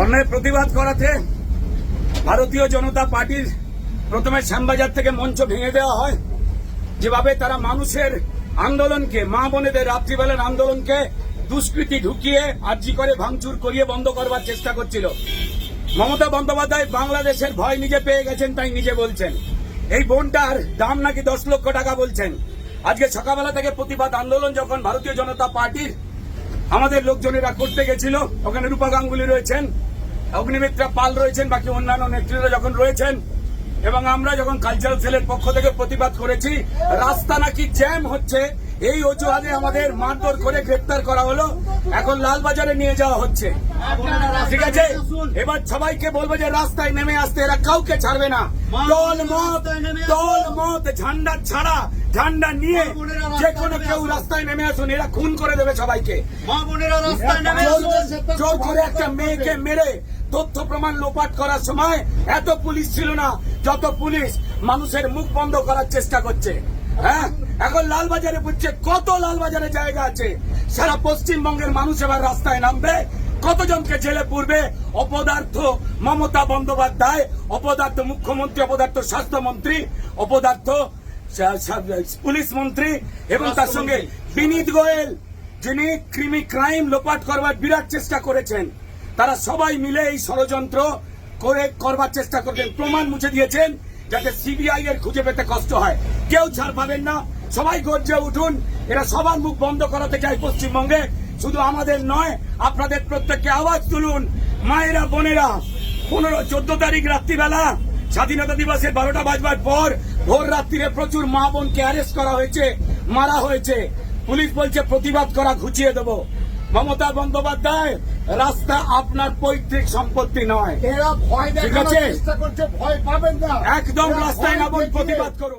অন্যায় প্রতিবাদ করাতে ভারতীয় জনতা পার্টির প্রথমে শ্যামবাজার থেকে মঞ্চ ভেঙে দেওয়া হয়। যেভাবে তারা মানুষের আন্দোলনকে, মা বোনেদের রাত্রিবেলার আন্দোলনকে দুষ্কৃতি ঢুকিয়ে আর্জি করে ভাঙচুর করিয়ে বন্ধ করবার চেষ্টা করছিল। মমতা বন্দ্যোপাধ্যায় বাংলাদেশের ভয় নিজে পেয়ে গেছেন তাই নিজে বলছেন। এই বোনটার দাম নাকি দশ লক্ষ টাকা বলছেন। আজকে সকালবেলা থেকে প্রতিবাদ আন্দোলন যখন ভারতীয় জনতা পার্টির আমাদের লোকজনেরা করতে গেছিল, ওখানে রূপা গাঙ্গুলি রয়েছেন। অগ্নিমিত্রা পাল রয়েছেন বাকি অন্যান্য নেতৃত্ব যখন রয়েছেন এবং আমরা যখন কালচারাল সেলের পক্ষ থেকে প্রতিবাদ করেছি রাস্তা নাকি জ্যাম হচ্ছে এই অজুহাতে আমাদের মারধর করে গ্রেপ্তার করা হলো এখন লালবাজারে নিয়ে যাওয়া হচ্ছে। ঠিক আছে? এবার সবাইকে বলব যে রাস্তায় নেমে আসতে এরা কাউকে ছাড়বে না। দল মত দল মত ঝান্ডা ছাড়া ঝান্ডা নিয়ে যে কোনো কেউ রাস্তায় নেমে আসুন এরা খুন করে দেবে সবাইকে। জোর করে একটা মেয়েকে মেরে তথ্য প্রমাণ লোপাট করার সময় এত পুলিশ ছিল না যত পুলিশ মানুষের মুখ বন্ধ করার চেষ্টা করছে। হ্যাঁ? এখন লালবাজারে বুঝছে কত লালবাজারে জায়গা আছে। সারা পশ্চিমবঙ্গের মানুষ এবার রাস্তায় নামবে। কতজনকে জেলে পূর্বে? অপদার্থ মমতা বন্দ্যোপাধ্যায় অপদার্থ মুখ্যমন্ত্রী অপদার্থ স্বাস্থ্যমন্ত্রী অপদার্থ পুলিশ মন্ত্রী এবং তার সঙ্গে বিনীত গোয়েল যিনি ক্রিমি ক্রাইম লোপাট করবার বিরাট চেষ্টা করেছেন। তারা সবাই মিলে এই ষড়যন্ত্র করে করবার চেষ্টা করছেন প্রমাণ মুছে দিয়েছেন যাতে সিবিআই এর খুঁজে পেতে কষ্ট হয়। কেউ ছাড় পাবেন না। সবাই গর্জে উঠুন। এরা সবার মুখ বন্ধ করাতে চায় পশ্চিমবঙ্গে। শুধু আমাদের নয়, আপনাদের প্রত্যেককে আওয়াজ তুলুন। মায়েরা, বোনেরা, পনেরো, চোদ্দ তারিখ রাত্রিবেলা স্বাধীনতা দিবসের বারোটা বাজবার পর ভোর রাত্রিরে প্রচুর মা বোনকে অ্যারেস্ট করা হয়েছে, মারা হয়েছে। পুলিশ বলছে, প্রতিবাদ করা ঘুচিয়ে দেবো। মমতা বন্দ্যোপাধ্যায় রাস্তা আপনার পৈতৃক সম্পত্তি নয়। এরা ভয় ঠিক আছে। চেষ্টা করছে ভয় পাবেন না। একদম রাস্তায় না নামুন প্রতিবাদ করুন।